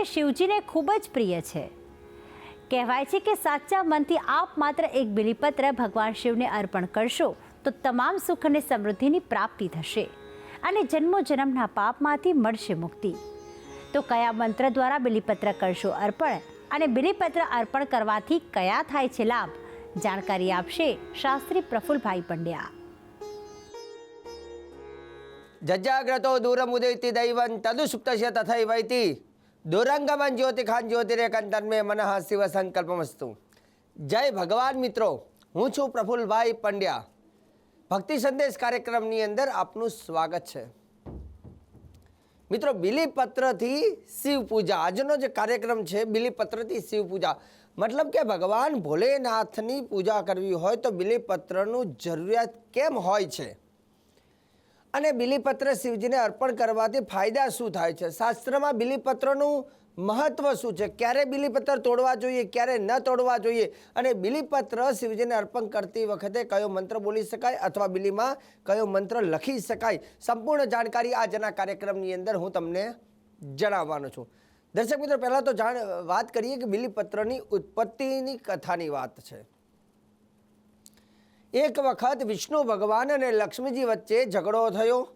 જે શિવજીને ખૂબ જ પ્રિય છે. કહેવાય છે કે સાચા મનથી આપ માત્ર એક બિલીપત્ર ભગવાન શિવને અર્પણ કરશો, તો તમામ સુખ અને સમૃદ્ધિની પ્રાપ્તિ થશે અને જન્મો પાપમાંથી મળશે મુક્તિ. તો કયા મંત્ર દ્વારા બિલીપત્ર કરશો અર્પણ અને બિલીપત્ર અર્પણ કરવાથી કયા થાય છે લાભ? જાણકારી આપશે શાસ્ત્રી પ્રફુલભાઈ પંડ્યા. જજાગ્રતો દૂરમુદૈતિ દૈવં તદુસુપ્તસ્ય તથૈવૈતિ. દુરંગમન જ્યોતિખાન જ્યોતિરેકંતન્મે મનઃ શિવ સંકલ્પમસ્તુ. જય ભગવાન મિત્રો, હું છું પ્રફુલભાઈ પંડ્યા. ભક્તિ સંદેશ કાર્યક્રમની અંદર આપનું સ્વાગત છે. મિત્રો, બિલીપત્રથી શિવ પૂજા આજનો જે કાર્યક્રમ છે, બિલીપત્રથી શિવ પૂજા મતલબ કે ભગવાન ભોલેનાથની પૂજા કરવી હોય તો બિલીપત્રનું જરૂરિયાત કેમ હોય છે? અને બિલીપત્ર શિવજીને અર્પણ કરવાથી ફાયદા શું થાય છે? શાસ્ત્રમાં બિલીપત્રનું મહત્વ શું છે? ક્યારે બિલીપત્ર તોડવા જોઈએ, ક્યારે ન તોડવા જોઈએ? અને બિલીપત્ર શિવજીને અર્પણ કરતી વખતે કયો મંત્ર બોલી શકાય અથવા બિલીમાં કયો મંત્ર લખી શકાય? સંપૂર્ણ જાણકારી આજના કાર્યક્રમની અંદર હું તમને જણાવવાનો છું. દર્શક મિત્રો, પહેલાં તો જાણ, વાત કરીએ કે બિલીપત્રની ઉત્પત્તિની કથાની વાત છે. એક વખત વિષ્ણુ ભગવાન અને લક્ષ્મીજી વચ્ચે ઝઘડો થયો.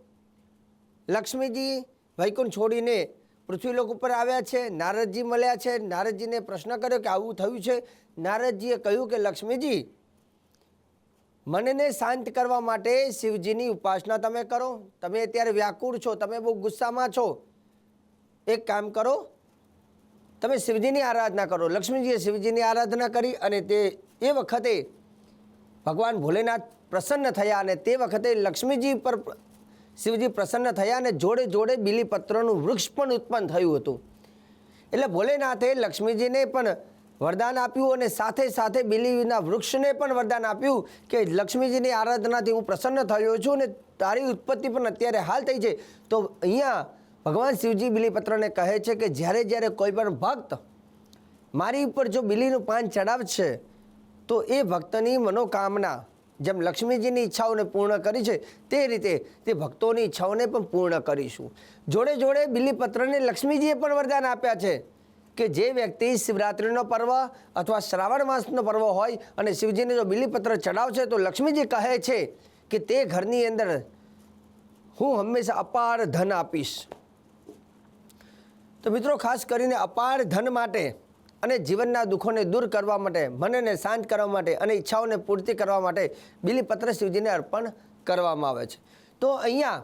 લક્ષ્મીજી વૈકુંઠ છોડીને પૃથ્વીલોક ઉપર આવ્યા છે. નારદજી મળ્યા છે. નારદજીને પ્રશ્ન કર્યો કે આવું થયું છે? નારદજીએ કહ્યું કે, લક્ષ્મીજી, મનને શાંત કરવા માટે શિવજીની ઉપાસના તમે કરો. તમે અત્યારે વ્યાકુળ છો. તમે બહુ ગુસ્સામાં છો. એક કામ કરો. તમે શિવજીની આરાધના કરો. લક્ષ્મીજીએ શિવજીની આરાધના કરી અને તે એ વખતે ભગવાન ભોલેનાથ પ્રસન્ન થયા અને તે વખતે લક્ષ્મીજી પર શિવજી પ્રસન્ન થયા અને જોડે જોડે બિલીપત્રનું વૃક્ષ પણ ઉત્પન્ન થયું હતું. એટલે ભોલેનાથે લક્ષ્મીજીને પણ વરદાન આપ્યું અને સાથે સાથે બિલીના વૃક્ષને પણ વરદાન આપ્યું કે લક્ષ્મીજીની આરાધનાથી હું પ્રસન્ન થયો છું અને તારી ઉત્પત્તિ પણ અત્યારે હાલ થઈ છે. તો અહીંયા ભગવાન શિવજી બિલીપત્રને કહે છે કે જ્યારે જ્યારે કોઈ પણ ભક્ત મારી ઉપર જો બિલીનું પાન ચડાવશે તો એ ભક્તની મનોકામના જેમ લક્ષ્મીજીની ઈચ્છાઓને પૂર્ણ કરી છે, તે રીતે તે ભક્તોની ઈચ્છાઓને પણ પૂર્ણ કરીશું. જોડે જોડે બિલીપત્રને લક્ષ્મીજીએ પણ વરદાન આપ્યા છે કે જે વ્યક્તિ શિવરાત્રિનો પર્વ અથવા શ્રાવણ માસનો પર્વ હોય અને શિવજીને જો બિલીપત્ર ચડાવશે તો લક્ષ્મીજી કહે છે કે તે ઘરની અંદર હું હંમેશા અપાર ધન આપીશ. તો મિત્રો ખાસ કરીને અપાર ધન માટે અને જીવનના દુઃખોને દૂર કરવા માટે, મનને શાંત કરવા માટે અને ઈચ્છાઓને પૂર્તિ કરવા માટે બિલીપત્ર શિવજીને અર્પણ કરવામાં આવે છે. તો અહીંયા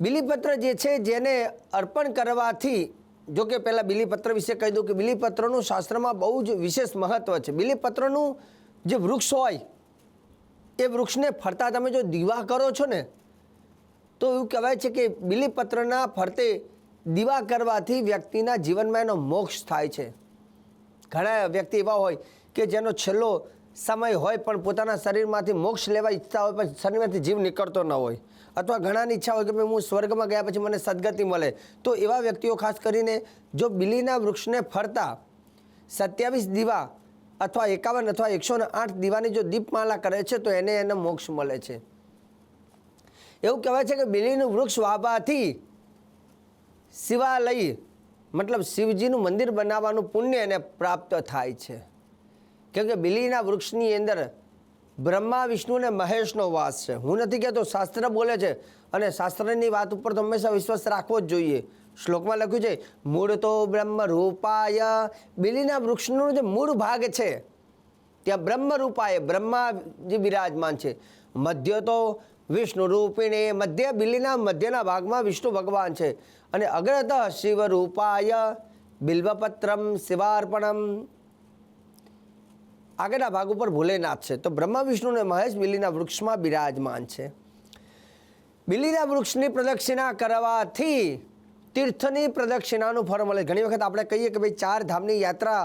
બિલીપત્ર જે છે જેને અર્પણ કરવાથી, જો કે પહેલાં બિલીપત્ર વિશે કહી દઉં કે બિલીપત્રનું શાસ્ત્રમાં બહુ જ વિશેષ મહત્ત્વ છે. બિલીપત્રનું જે વૃક્ષ હોય, એ વૃક્ષને ફરતા તમે જો દીવા કરો છો ને, તો એવું કહેવાય છે કે બિલીપત્રના ફરતે દીવા કરવાથી વ્યક્તિના જીવનમાં એનો મોક્ષ થાય છે. ઘણા વ્યક્તિ એવા હોય કે જેનો છેલ્લો સમય હોય પણ પોતાના શરીરમાંથી મોક્ષ લેવા ઈચ્છતા હોય પણ શરીરમાંથી જીવ નીકળતો ન હોય. અથવા ઘણાની ઈચ્છા હોય કે ભાઈ હું સ્વર્ગમાં ગયા પછી મને સદગતિ મળે. તો એવા વ્યક્તિઓ ખાસ કરીને જો બિલીના વૃક્ષને ફરતા સત્યાવીસ દીવા અથવા એકાવન અથવા એકસો ને આઠ દીવાની જો દીપમાલા કરે છે તો એને એને મોક્ષ મળે છે. એવું કહેવાય છે કે બિલીનું વૃક્ષ વાવવાથી શિવાલય, મતલબ શિવજીનું મંદિર બનાવવાનું પુણ્ય એને પ્રાપ્ત થાય છે. કેમ કે બિલીના વૃક્ષની અંદર બ્રહ્મા, વિષ્ણુ અને મહેશનો વાસ છે. હું નથી કહેતો શાસ્ત્ર બોલે છે, અને શાસ્ત્રની વાત ઉપર તો હંમેશા વિશ્વાસ રાખવો જ જોઈએ. શ્લોકમાં લખ્યું છે, મૂળ તો બ્રહ્મ રૂપાય બિલીના વૃક્ષનું જે મૂળ ભાગ છે, ત્યાં બ્રહ્મ રૂપાય બ્રહ્માજી બિરાજમાન છે. મધ્ય તો વિષ્ણુ રૂપિણે મધ્ય બિલીના મધ્યના ભાગમાં વિષ્ણુ ભગવાન છે. અને અગ્રત શિવ રૂપાય બિલ્વપત્રમ શિવાર્પણમ. આગળના ભાગ ઉપર ભોલેનાથ છે. તો બ્રહ્મા, વિષ્ણુ અને મહેશ બિલીના વૃક્ષમાં બિરાજમાન છે. બિલીના વૃક્ષની પ્રદક્ષિણા કરવાથી તીર્થની પ્રદક્ષિણાનું ફળ મળે. ઘણી વખત આપણે કહીએ કે ભાઈ ચાર ધામની યાત્રા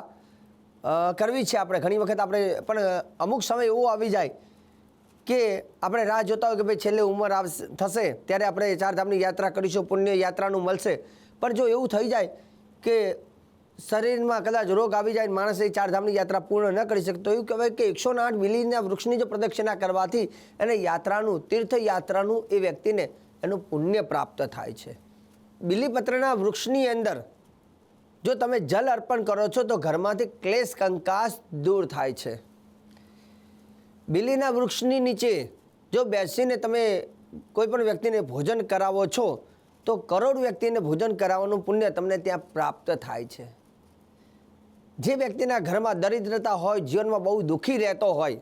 કરવી છે આપણે. ઘણી વખત આપણે, પણ અમુક સમય એવો આવી જાય કે આપણે રાહ જોતા હોય કે ભાઈ છેલ્લે ઉંમર આવશે થશે, ત્યારે આપણે ચારધામની યાત્રા કરીશું, પુણ્ય યાત્રાનું મળશે. પણ જો એવું થઈ જાય કે શરીરમાં કદાચ રોગ આવી જાય માણસ એ ચારધામની યાત્રા પૂર્ણ ન કરી શકતો એવું કહેવાય કે એકસો આઠ મિલીના વૃક્ષની જો પ્રદક્ષિણા કરવાથી એને યાત્રાનું, તીર્થયાત્રાનું એ વ્યક્તિને એનું પુણ્ય પ્રાપ્ત થાય છે. બિલીપત્રના વૃક્ષની અંદર જો તમે જલ અર્પણ કરો છો તો ઘરમાંથી ક્લેશ કંકાસ દૂર થાય છે. બિલીના વૃક્ષની નીચે જો બેસીને તમે કોઈ પણ વ્યક્તિને ભોજન કરાવો છો, તો કરોડ વ્યક્તિને ભોજન કરાવવાનું પુણ્ય તમને ત્યાં પ્રાપ્ત થાય છે. જે વ્યક્તિના ઘરમાં દરિદ્રતા હોય, જીવનમાં બહુ દુઃખી રહેતો હોય,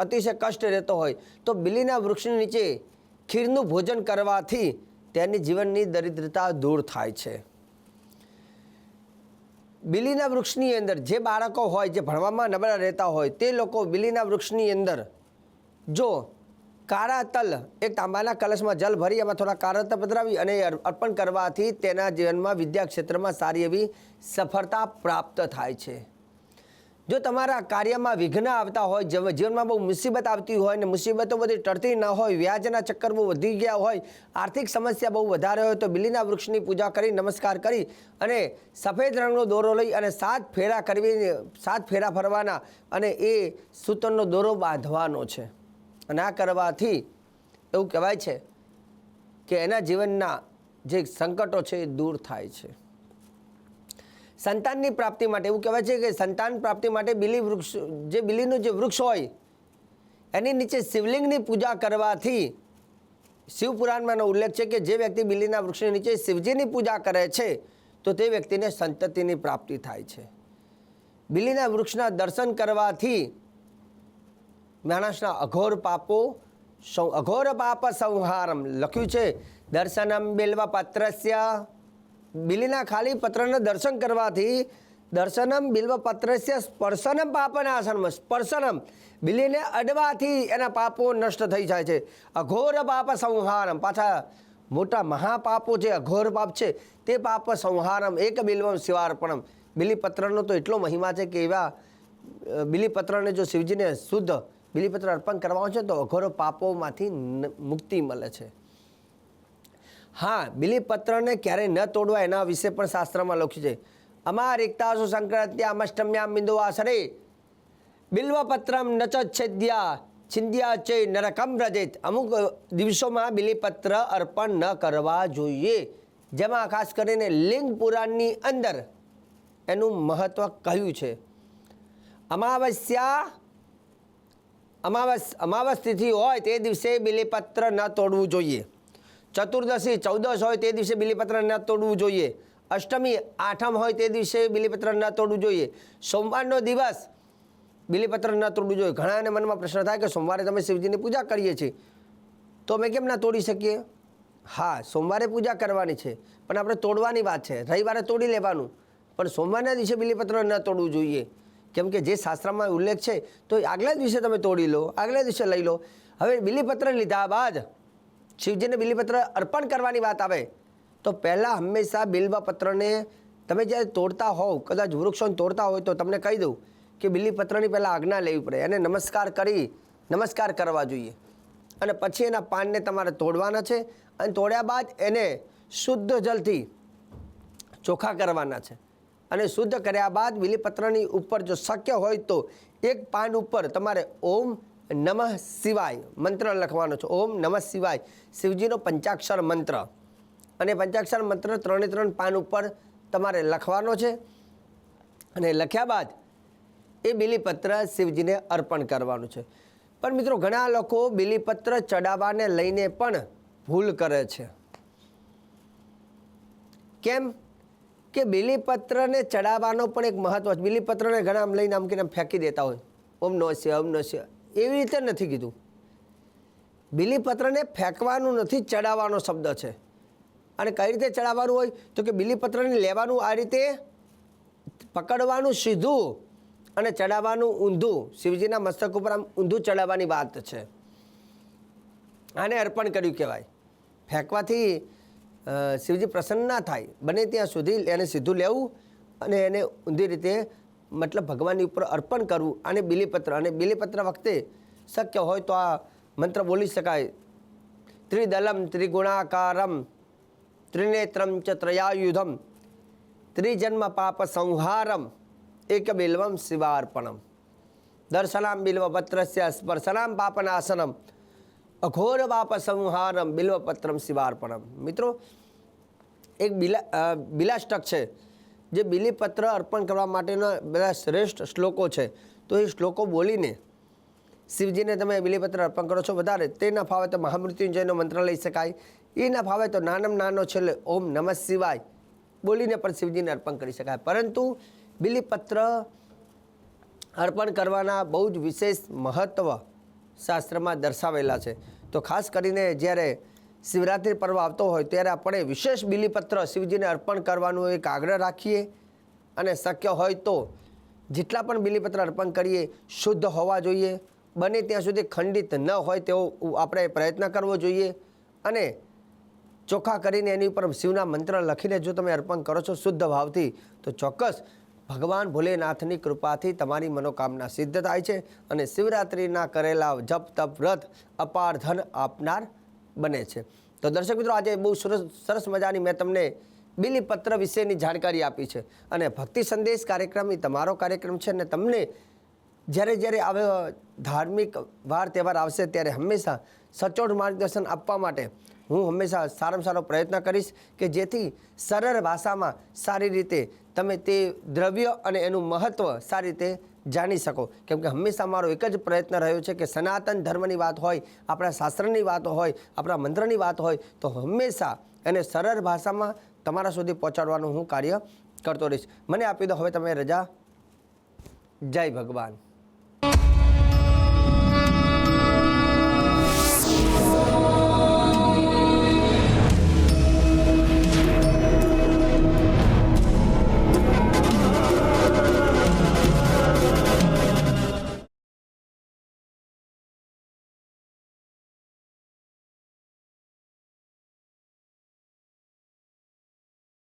અતિશય કષ્ટ રહેતો હોય, તો બિલીના વૃક્ષની નીચે ખીરનું ભોજન કરવાથી તેની જીવનની દરિદ્રતા દૂર થાય છે. બિલીના વૃક્ષની અંદર જે બાળકો હોય, જે ભણવામાં નબળા રહેતા હોય, તે લોકો બિલીના વૃક્ષની અંદર જો કાળા તલ, એક તાંબાના કલશમાં જલ ભરી, એમાં થોડા કાળા પધરાવી અને અર્પણ કરવાથી તેના જીવનમાં વિદ્યા ક્ષેત્રમાં સારી એવી સફળતા પ્રાપ્ત થાય છે. જો તમારા કાર્યમાં વિઘ્ન આવતા હોય જીવનમાં બહુ મુસીબત આવતી હોય ને મુસીબતો બધી ટળતી ન હોય, વ્યાજના ચક્કર બહુ વધી ગયા હોય, આર્થિક સમસ્યા બહુ વધારે હોય, તો બિલીના વૃક્ષની પૂજા કરી, નમસ્કાર કરી અને સફેદ રંગનો દોરો લઈ અને સાત ફેરા કરવી સાત ફેરા ફરવાના અને એ સૂતરનો દોરો બાંધવાનો છે. અને આ કરવાથી એવું કહેવાય છે કે એના જીવનના જે સંકટો છે એ દૂર થાય છે. સંતાનની પ્રાપ્તિ માટે, એવું કહેવાય છે કે સંતાન પ્રાપ્તિ માટે બિલી વૃક્ષ, જે બિલીનું જે વૃક્ષ હોય, એની નીચે શિવલિંગની પૂજા કરવાથી શિવપુરાણમાં એનો ઉલ્લેખ છે કે જે વ્યક્તિ બિલીના વૃક્ષની નીચે શિવજીની પૂજા કરે છે, તો તે વ્યક્તિને સંતતિની પ્રાપ્તિ થાય છે. બિલીના વૃક્ષના દર્શન કરવાથી માણસના અઘોર પાપો અઘોર પાપ સંહારમ, લખ્યું છે, દર્શનમ બિલ્વ પત્રસ્ય બિલીના ખાલી પત્રને દર્શન કરવાથી દર્શનમ બિલ્વ પત્રસ્ય સ્પર્શનમ પાપનાશનમ. સ્પર્શનમ. બિલીને અડવાથી એના પાપો નષ્ટ થઈ જાય છે. અઘોર પાપ સંહારમ. પાછા મોટા મહાપાપો જે અઘોર પાપ છે, તે પાપ સંહારમ. એક બિલ્વમ શિવાર્પણમ. બિલીપત્રનો તો એટલો મહિમા છે કે એવા બિલીપત્રને જો શિવજીને શુદ્ધ બિલીપત્ર અર્પણ કરવામાં છે, તો અઘોર પાપોમાંથી મુક્તિ મળે છે. હા, બિલીપત્રને ક્યારેય ન તોડવા એના વિશે પણ શાસ્ત્રમાં લખ્યું છે. અમાર એકતાસુ સંક્રાંત્યામ અષ્ટમ્યામ બિંદુ આસરે બિલ્વપત્રમ નચ છેદ્યા છિંદ્યા ચે નરકમ રજેત અમુક દિવસોમાં બિલીપત્ર અર્પણ ન કરવા જોઈએ. જેમાં ખાસ કરીને લિંગ પુરાણની અંદર એનું મહત્વ કહ્યું છે. અમાવસ્યા, અમાવસ અમાવસ તિથિ હોય તે દિવસે બિલીપત્ર ન તોડવું જોઈએ. ચતુર્દશી ચૌદશ હોય તે દિવસે બિલીપત્ર ન તોડવું જોઈએ. અષ્ટમી આઠમ હોય તે દિવસે બિલીપત્ર ન તોડવું જોઈએ. સોમવારનો દિવસ બિલીપત્ર ન તોડવું જોઈએ. ઘણાને મનમાં પ્રશ્ન થાય કે સોમવારે તમે શિવજીની પૂજા કરીએ છીએ. તો અમે કેમ ના તોડી શકીએ? હા, સોમવારે પૂજા કરવાની છે. પણ આપણે તોડવાની વાત છે. રવિવારે તોડી લેવાનું. પણ સોમવારના દિવસે બિલીપત્ર ન તોડવું જોઈએ. કેમ કે જે શાસ્ત્રમાં ઉલ્લેખ છે, તો આગલા દિવસે તમે તોડી લો, આગલા દિવસે લઈ લો. હવે બિલીપત્ર લીધા બાદ શિવજીને બિલીપત્ર અર્પણ કરવાની વાત આવે, તો પહેલાં હંમેશા બિલ્વપત્રને તમે જ્યારે તોડતા હોવ, કદાચ વૃક્ષોને તોડતા હોય તો તમને કહી દઉં કે બિલીપત્રની પહેલાં આજ્ઞા લેવી પડે એને નમસ્કાર કરી, નમસ્કાર કરવા જોઈએ. અને પછી એના પાનને તમારે તોડવાના છે અને તોડ્યા બાદ એને શુદ્ધ જલથી ચોખ્ખા કરવાના છે. અને શુદ્ધ કર્યા બાદ બિલીપત્રની ઉપર જો શક્ય હોય તો એક પાન ઉપર તમારે ઓમ નમઃ શિવાય મંત્ર લખવાનો છે. ઓમ નમઃ શિવાય. શિવજીનો પંચાક્ષર મંત્ર. અને પંચાક્ષર મંત્ર ત્રણે ત્રણ પાન ઉપર તમારે લખવાનો છે. અને લખ્યા બાદ એ બિલીપત્ર શિવજીને અર્પણ કરવાનું છે. પણ મિત્રો, ઘણા લોકો બિલીપત્ર ચડાવવાને લઈને પણ ભૂલ કરે છે. કેમ? કે બિલીપત્રને ચડાવવાનો પણ એક મહત્વ છે. બિલીપત્રને ઘણા લઈને આમ કે ફેંકી દેતા હોય. ઓમ નમસ્ય ઓમ નમસ્ય એવી રીતે નથી કીધું. બિલીપત્રને ફેંકવાનું નથી ચડાવવાનો શબ્દ છે. અને કઈ રીતે ચડાવવાનું હોય? તો કે બિલીપત્રને લેવાનું આ રીતે પકડવાનું સીધું અને ચડાવવાનું ઊંધું. શિવજીના મસ્તક ઉપર આમ ઊંધું ચડાવવાની વાત છે. આને અર્પણ કર્યું કહેવાય. ફેંકવાથી શિવજી પ્રસન્ન ના થાય. બને ત્યાં સુધી એને સીધું લેવું અને એને ઊંધી રીતે મતલબ ભગવાનની ઉપર અર્પણ કરવું અને બિલીપત્ર અને બિલીપત્ર વખતે શક્ય હોય તો આ મંત્ર બોલી શકાય. ત્રિદલમ ત્રિગુણાકારમ ત્રિનેત્રમ ચ ત્રયાયુધમ ત્રિજન્મ પાપ સંહારમ એક બિલ્વમ શિવાર્પણમ. દર્શનામ બિલ્વપત્રસ્ય સ્પર્શનામ પાપનાશનમ અઘોર પાપ સંહારમ બિલ્વપત્રમ શિવાર્પણમ. મિત્રો, એક બિલા બિલાષ્ટક છે. જે બિલીપત્ર અર્પણ કરવા માટેના બધા શ્રેષ્ઠ શ્લોકો છે, તો એ શ્લોકો બોલીને શિવજીને તમે બિલીપત્ર અર્પણ કરો છો. વધારે તે ના ફાવે તો મહામૃત્યુંજયનો મંત્ર લઈ શકાય. એ ના ફાવે તો નાનામાં નાનો છેલ્લે ઓમ નમઃ શિવાય બોલીને પણ શિવજીને અર્પણ કરી શકાય. પરંતુ બિલીપત્ર અર્પણ કરવાના બહુ જ વિશેષ મહત્ત્વ શાસ્ત્રમાં દર્શાવેલા છે. તો ખાસ કરીને જ્યારે શિવરાત્રિ પર્વ આવતો હોય ત્યારે આપણે વિશેષ બિલીપત્ર શિવજીને અર્પણ કરવાનું એક આગ્રહ રાખીએ. અને શક્ય હોય તો જેટલા પણ બિલીપત્ર અર્પણ કરીએ, શુદ્ધ હોવા જોઈએ. બને ત્યાં સુધી ખંડિત ન હોય તેવો આપણે પ્રયત્ન કરવો જોઈએ. અને ચોખ્ખા કરીને એની ઉપર શિવના મંત્ર લખીને જો તમે અર્પણ કરો છો શુદ્ધ ભાવથી, તો ચોક્કસ ભગવાન ભોલેનાથની કૃપાથી તમારી મનોકામના સિદ્ધ થાય છે. અને શિવરાત્રિના કરેલા જપ, તપ, વ્રત, અપાર ધન આપનાર બને છે. તો દર્શક મિત્રો, આજે બહુ સરસ સરસ મજાની મેં તમને બિલીપત્ર વિશેની જાણકારી આપી છે. અને ભક્તિ સંદેશ કાર્યક્રમ એ તમારો કાર્યક્રમ છે અને તમને જ્યારે જ્યારે આવે ધાર્મિક વાર, તહેવાર આવશે ત્યારે હંમેશા સચોટ માર્ગદર્શન આપવા માટે હું હંમેશા સારામાં સારો પ્રયત્ન કરીશ કે જેથી સરળ ભાષામાં સારી રીતે તમે તે દ્રવ્ય અને એનું મહત્ત્વ સારી રીતે જાણી શકો. કેમ કે હંમેશા મારો એક જ પ્રયત્ન રહ્યો છે કે સનાતન ધર્મની વાત હોય, આપણા શાસ્ત્રની વાત હોય, આપણા મંત્રની વાત હોય, તો હંમેશા એને સરળ ભાષામાં તમારા સુધી પહોંચાડવાનું હું કાર્ય કરતો રહીશ. મને આપી દો હવે તમે રજા. જય ભગવાન.